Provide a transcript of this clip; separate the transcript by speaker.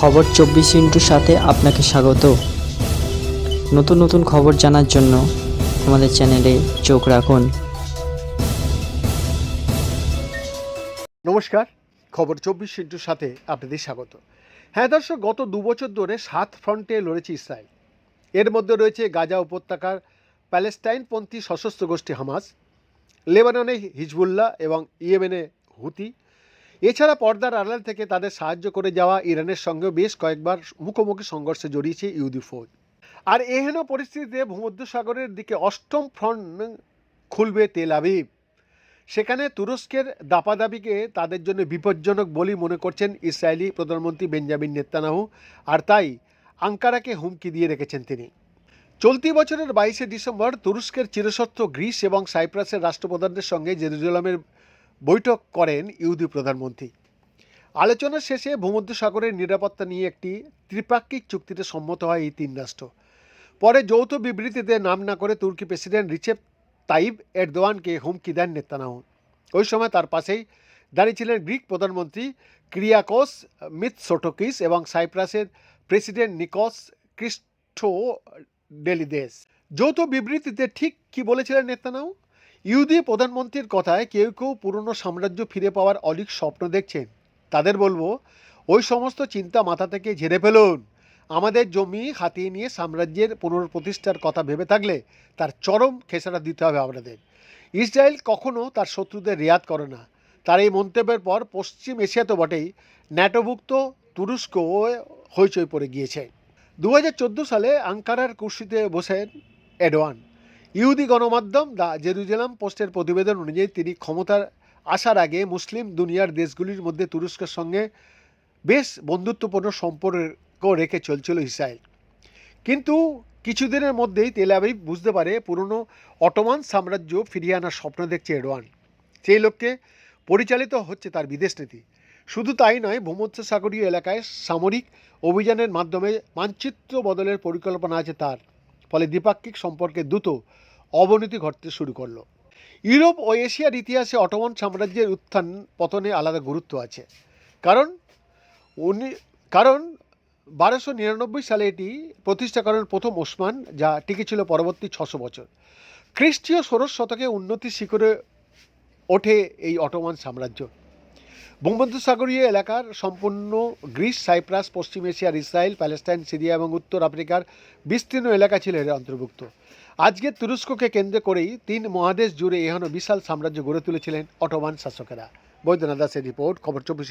Speaker 1: খবর চব্বিশ ইন্টুর সাথে আপনাকে স্বাগত। নতুন নতুন খবর জানার জন্য আমাদের চ্যানেলে চোখ রাখুন।
Speaker 2: নমস্কার, খবর চব্বিশ ইন্টুর সাথে আপনাদের স্বাগত। হ্যাঁ দর্শক, গত দু বছর ধরে সাত ফ্রন্টে লড়েছে ইসরায়েল। এর মধ্যে রয়েছে গাজা উপত্যকার প্যালেস্টাইনপন্থী সশস্ত্র গোষ্ঠী হামাস, লেবাননে হিজবুল্লাহ এবং ইয়েমেনে হুতি এছাড়া পর্দার আড়াল থেকে তাদের সাহায্য করে যাওয়া ইরানের সঙ্গেও বেশ কয়েকবার মুখোমুখি সংঘর্ষে জড়িয়েছে ইহুদি ফৌজ। আর এহেন পরিস্থিতিতে ভূমধ্যসাগরের দিকে অষ্টম ফ্রন্ট খুলবে তেল আবিব। সেখানে তুরস্কের দাপাদাবিকে তাদের জন্য বিপজ্জনক বলেই মনে করছেন ইসরায়েলি প্রধানমন্ত্রী বেঞ্জামিন নেতানাহু, আর তাই আঙ্কারাকে হুমকি দিয়ে রেখেছেন তিনি। চলতি বছরের বাইশে ডিসেম্বর তুরস্কের চিরসত্ব গ্রিস এবং সাইপ্রাসের রাষ্ট্রপ্রধানদের সঙ্গে জেরুজালামের বৈঠক করেন ইহুদি প্রধানমন্ত্রী। আলোচনা শেষে ভূমধ্যসাগরের নিরাপত্তা নিয়ে একটি ত্রিপাক্ষিক চুক্তিতে সম্মত হয় এই তিন রাষ্ট্র। পরে যৌথ বিবৃতিতে নাম না করে তুর্কি প্রেসিডেন্ট রিচেপ তাইব এরদোয়ানকে হুমকি দেন নেতানাহু। ওই সময় তার পাশেই দাঁড়িয়েছিলেন গ্রিক প্রধানমন্ত্রী ক্রিয়াকোস মিথসোটোকিস এবং সাইপ্রাসের প্রেসিডেন্ট নিকোস ক্রিস্টো ডেলিদেস যৌথ বিবৃতিতে ঠিক কি বলেছিলেন নেতানাহু? ইহুদি প্রধানমন্ত্রীর কথায় কেউ কেউ পুরনো সাম্রাজ্য ফিরে পাওয়ার অলিক স্বপ্ন দেখছেন। তাদের বলব, ওই সমস্ত চিন্তা মাথা থেকে ঝেড়ে ফেলুন। আমাদের জমি হাতিয়ে নিয়ে সাম্রাজ্যের পুনঃপ্রতিষ্ঠার কথা ভেবে থাকলে তার চরম খেসারা দিতে হবে আপনাদের ইসরায়েল কখনো তার শত্রুদের রেয়াত করে না। তার এই মন্তব্যের পর পশ্চিম এশিয়া তো বটেই। ন্যাটোভুক্ত তুরস্ক হইচই পড়ে গিয়েছে। দু হাজার চোদ্দ সালে আঙ্কারার কুর্সিতে বসেন এডওয়ান ইহুদি গণমাধ্যম দ্য জেরুজালাম পোস্টের প্রতিবেদন অনুযায়ী তিনি ক্ষমতার আসার আগে মুসলিম দুনিয়ার দেশগুলির মধ্যে তুরস্কের সঙ্গে বেশ বন্ধুত্বপূর্ণ সম্পর্ক রেখে চলছিল ইসরায়েল। কিন্তু কিছুদিনের মধ্যেই তেল আবিব বুঝতে পারে পুরনো অটোমান সাম্রাজ্য ফিরিয়ে আনার স্বপ্ন দেখছে এরওয়ান সেই লক্ষ্যে পরিচালিত হচ্ছে তার বিদেশ নীতি। শুধু তাই নয়, ভূমধ্যসাগরীয় এলাকায় সামরিক অভিযানের মাধ্যমে মানচিত্র বদলের পরিকল্পনা আছে তার। ফলে দ্বিপাক্ষিক সম্পর্কে দ্রুত অবনতি ঘটতে শুরু করল। ইউরোপ ও এশিয়ার ইতিহাসে অটোমান সাম্রাজ্যের উত্থান পতনে আলাদা গুরুত্ব আছে। কারণ উনি, কারণ বারোশো নিরানব্বই সালে এটি প্রতিষ্ঠা করেন প্রথম ওসমান, যা টিকে ছিল পরবর্তী ছশো বছর। খ্রিস্টীয় ষোড়শ শতকে উন্নতির শিখরে ওঠে এই অটোমান সাম্রাজ্য। ভূমধ্যসাগরীয় এলাকার সম্পূর্ণ গ্রিস, সাইপ্রাস, পশ্চিম এশিয়ার ইসরায়েল, প্যালেস্টাইন, সিরিয়া এবং উত্তর আফ্রিকার বিস্তীর্ণ এলাকা ছিল এর অন্তর্ভুক্ত। আজকের তুরস্ককে কেন্দ্র করেই তিন মহাদেশ জুড়ে এহেন বিশাল সাম্রাজ্য গড়ে তুলেছিলেন অটোমান শাসকেরা। বৈদ্যনাথ দাসের রিপোর্ট, খবর চব্বিশ